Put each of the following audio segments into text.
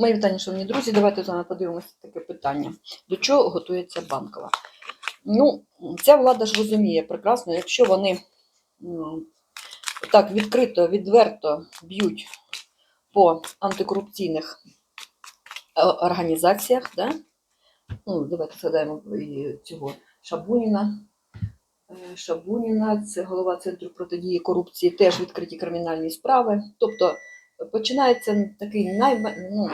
Мої вітання, шановні друзі, давайте з вами подивимося таке питання. До чого готується банкова? Ну, ця влада ж розуміє прекрасно, якщо вони так відкрито, відверто б'ють по антикорупційних е, організаціях, да? ну, давайте згадаємо цього Шабуніна. Е, Шабуніна, це голова Центру протидії корупції, теж відкриті кримінальні справи. Тобто починається такий найма, ну,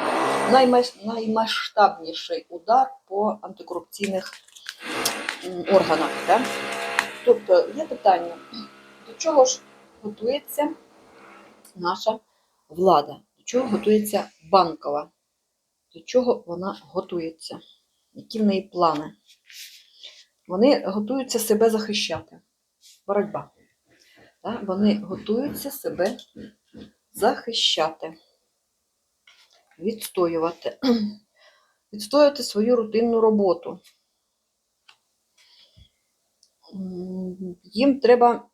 наймас, наймасштабніший удар по антикорупційних органах. Да? Тобто є питання, до чого ж готується наша влада, до чого готується банкова, до чого вона готується, які в неї плани. Вони готуються себе захищати. Боротьба. Вони готуються себе захищати, відстоювати, відстоювати свою рутинну роботу. Їм треба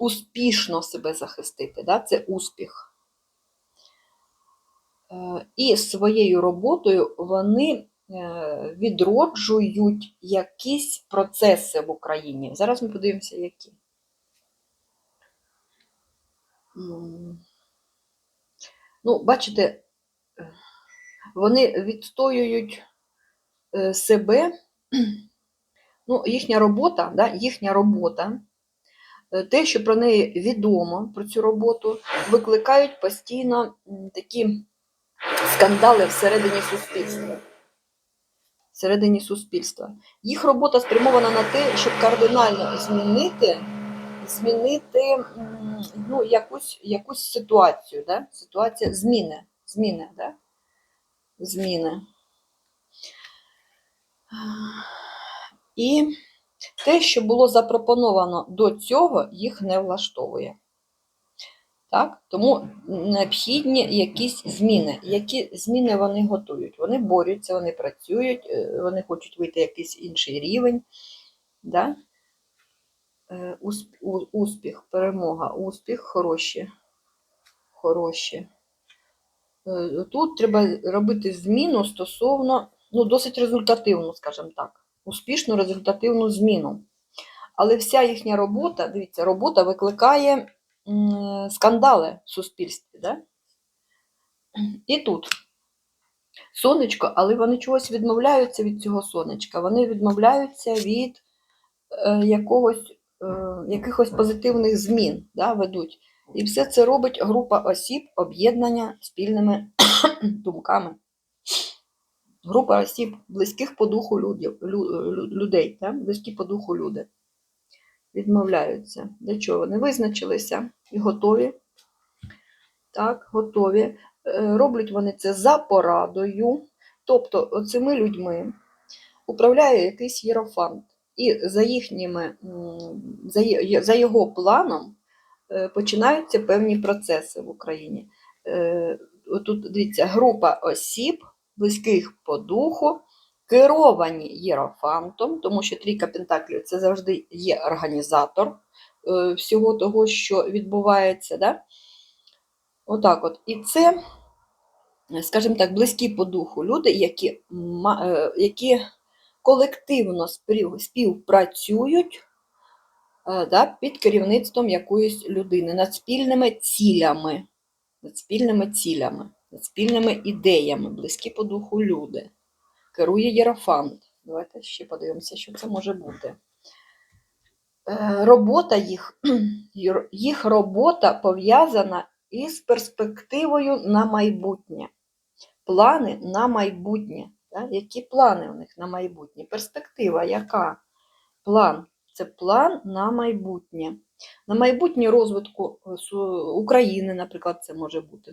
успішно себе захистити, да? це успіх. Е, І своєю роботою вони е, відроджують якісь процеси в Україні. Зараз ми подивимося, які. Ну, бачите, вони відстоюють е, себе. Ну, їхня робота, да, їхня робота, е, те, що про неї відомо, про цю роботу, викликають постійно такі скандали всередині суспільства. Всередині суспільства. Їх робота спрямована на те, щоб кардинально змінити, змінити ну, якусь, якусь ситуацію. Да? Ситуація зміни. Зміни, да? зміни. І те, що було запропоновано до цього, їх не влаштовує. Так? Тому необхідні якісь зміни. Які зміни вони готують? Вони борються, вони працюють, е, вони хочуть вийти якийсь інший рівень. Да? Е, Успіх, перемога, успіх, хороші. хороші. Е, Тут треба робити зміну стосовно, ну, досить результативну, скажімо так, успішну результативну зміну. Але вся їхня робота, дивіться, робота викликає скандали в суспільстві. Да? І тут сонечко, але вони чогось відмовляються від цього сонечка. Вони відмовляються від е, якогось, якихось позитивних змін да, ведуть. І все це робить група осіб об'єднання спільними думками. Група осіб близьких по духу людів, лю- лю- людей, да? близькі по духу люди відмовляються. Для чого? Вони визначилися і готові. Так, готові. Е, Роблять вони це за порадою. Тобто, оцими людьми управляє якийсь єрофант. І за їхніми, за його планом е, починаються певні процеси в Україні. Е, Тут дивіться, група осіб, близьких по духу, керовані єрофантом, тому що трійка пентаклів це завжди є організатор е, всього того, що відбувається. Да? Отак от. І це, скажімо так, близькі по духу люди, які, які колективно співпрацюють е, да, під керівництвом якоїсь людини над спільними цілями, над спільними цілями, над спільними ідеями, близькі по духу люди. Керує Єрофант. Давайте ще подивимося, що це може бути. Е, Робота їх, їх робота пов'язана із перспективою на майбутнє. Плани на майбутнє. Да? Які плани у них на майбутнє? Перспектива яка? План. Це план на майбутнє. На майбутнє розвитку е, України, наприклад, це може бути.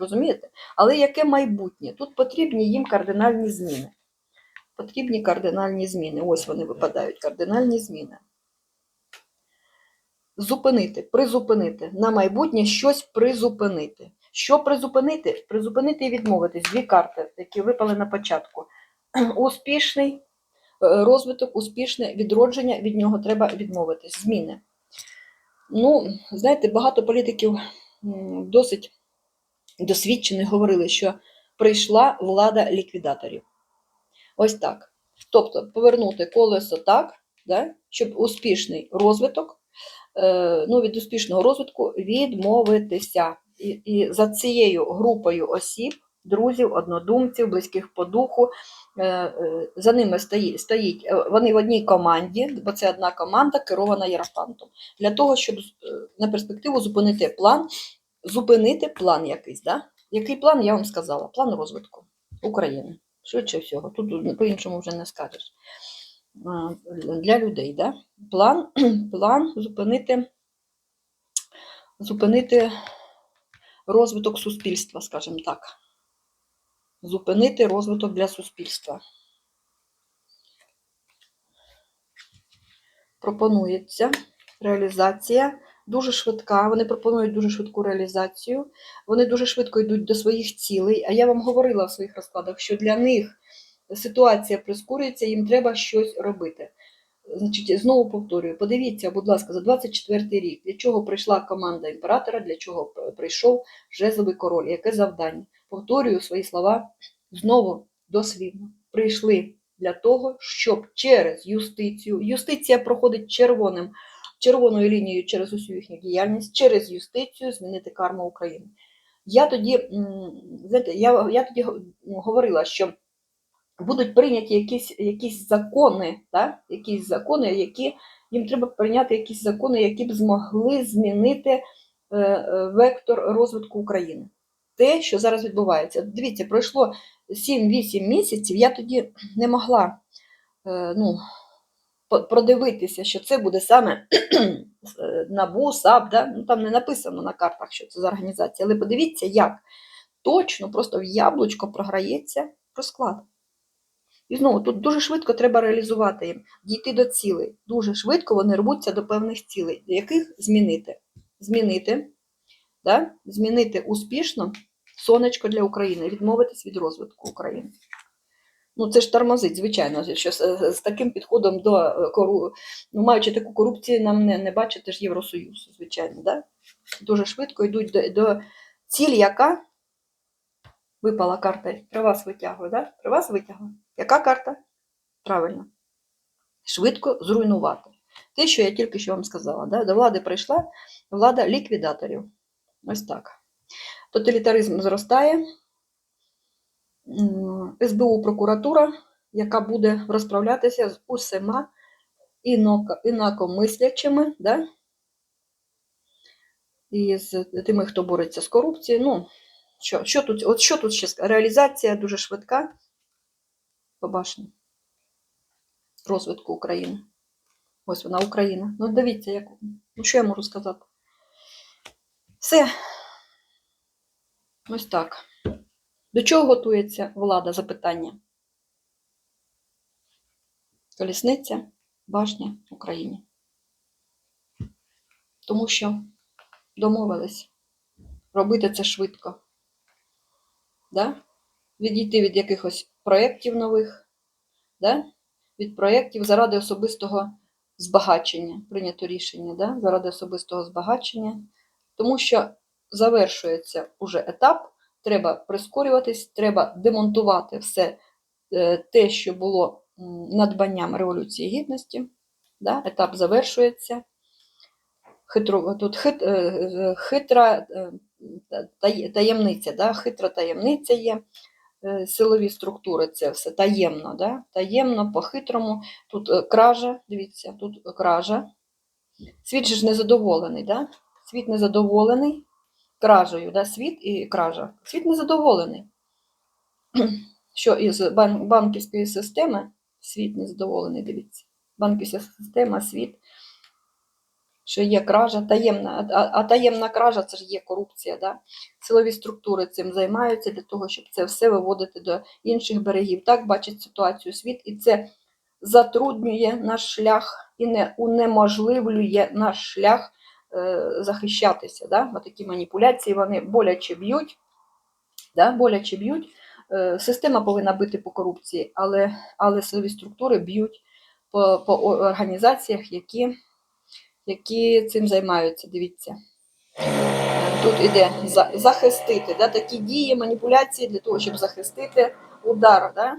Розумієте? Але яке майбутнє? Тут потрібні їм кардинальні зміни. Потрібні кардинальні зміни. Ось вони випадають, кардинальні зміни. Зупинити, призупинити. На майбутнє щось призупинити. Що призупинити? Призупинити і відмовитись. Дві карти, які випали на початку. Успішний е, розвиток, успішне відродження, від нього треба відмовитись. Зміни. Ну, знаєте, багато політиків досить досвідчених говорили, що прийшла влада ліквідаторів. Ось так. Тобто повернути колесо так, да, щоб успішний розвиток, е, ну, від успішного розвитку відмовитися. І, і за цією групою осіб, друзів, однодумців, близьких по духу, е, е, за ними стоїть, стоїть е, вони в одній команді, бо це одна команда, керована Єрофантом, для того, щоб на перспективу зупинити план, зупинити план якийсь. Да? Який план, я вам сказала? План розвитку України. Швидше всього, тут по-іншому вже не скажеш. Для людей, да? план, план зупинити, зупинити розвиток суспільства, скажімо так. Зупинити розвиток для суспільства. Пропонується реалізація дуже швидка. Вони пропонують дуже швидку реалізацію. Вони дуже швидко йдуть до своїх цілей. А я вам говорила в своїх розкладах, що для них ситуація прискорюється, їм треба щось робити. Значить, знову повторюю, подивіться, будь ласка, за 24 рік, для чого прийшла команда імператора, для чого прийшов жезловий король, яке завдання. Повторюю свої слова знову дослівно. Прийшли для того, щоб через юстицію, юстиція проходить червоним, червоною лінією через усю їхню діяльність, через юстицію змінити карму України. Я тоді, знаєте, я, я тоді го- говорила, що будуть прийняті якісь, якісь закони, да? якісь закони, які їм треба прийняти якісь закони, які б змогли змінити е, е, вектор розвитку України. Те, що зараз відбувається. Дивіться, пройшло 7-8 місяців, я тоді не могла е, ну, продивитися, що це буде саме НАБУ, САП, да? ну, там не написано на картах, що це за організація, але подивіться, як точно просто в яблучко програється розклад. І знову тут дуже швидко треба реалізувати їм, дійти до цілей. Дуже швидко вони рвуться до певних цілей, яких змінити. Змінити, да? змінити успішно сонечко для України, відмовитись від розвитку України. Ну, це ж тормозить, звичайно, що з, з таким підходом до е, кору... ну, маючи таку корупцію, нам не, не бачити ж Євросоюз, звичайно. Да? Дуже швидко йдуть до, до цілі, яка випала карта. При вас витягую, да? При вас витягую. Яка карта? Правильно. Швидко зруйнувати. Те, що я тільки що вам сказала. Да? До влади прийшла влада ліквідаторів. Ось так. Тоталітаризм зростає. СБУ прокуратура, яка буде розправлятися з усіма інакомислячими, да? і з тими, хто бореться з корупцією. Ну, що, що тут, от що тут ще Реалізація дуже швидка по башні розвитку України. Ось вона Україна. Ну, дивіться, як. Ну, що я можу сказати? Все. Ось так. До чого готується влада? Запитання. Колісниця, башня Україні. Тому що домовились робити це швидко. Да? Відійти від якихось проєктів нових, да? від проєктів заради особистого збагачення. Прийнято рішення, да? заради особистого збагачення. Тому що завершується уже етап, треба прискорюватись, треба демонтувати все е, те, що було надбанням Революції Гідності. Да? Етап завершується. Хитро, тут хит, е, е, хитра таємниця, да? хитра таємниця є, е, силові структури, це все таємно, да? таємно, по-хитрому. Тут е, кража, дивіться, тут кража. Світ же ж незадоволений, да? світ незадоволений кражею, да? світ і кража. Світ незадоволений. Що із банківської системи світ незадоволений, дивіться. Банківська система, світ, що є кража, таємна, а, таємна кража це ж є корупція. Да? Силові структури цим займаються для того, щоб це все виводити до інших берегів. Так бачить ситуацію світ, і це затруднює наш шлях і не унеможливлює наш шлях е, захищатися. Да? Бо такі маніпуляції вони боляче б'ють, да? боляче б'ють. Е, Система повинна бити по корупції, але, але силові структури б'ють по, по організаціях, які, які цим займаються. Дивіться. Тут іде за- захистити, да, такі дії, маніпуляції для того, щоб захистити удар, да,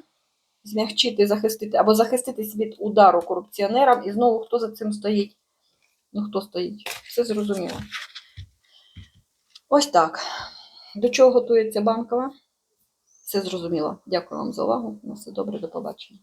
змягчити, захистити, або захиститись від удару корупціонерам. І знову хто за цим стоїть? Ну, хто стоїть? Все зрозуміло. Ось так. До чого готується банкова? Все зрозуміло. Дякую вам за увагу. На все добре, до побачення.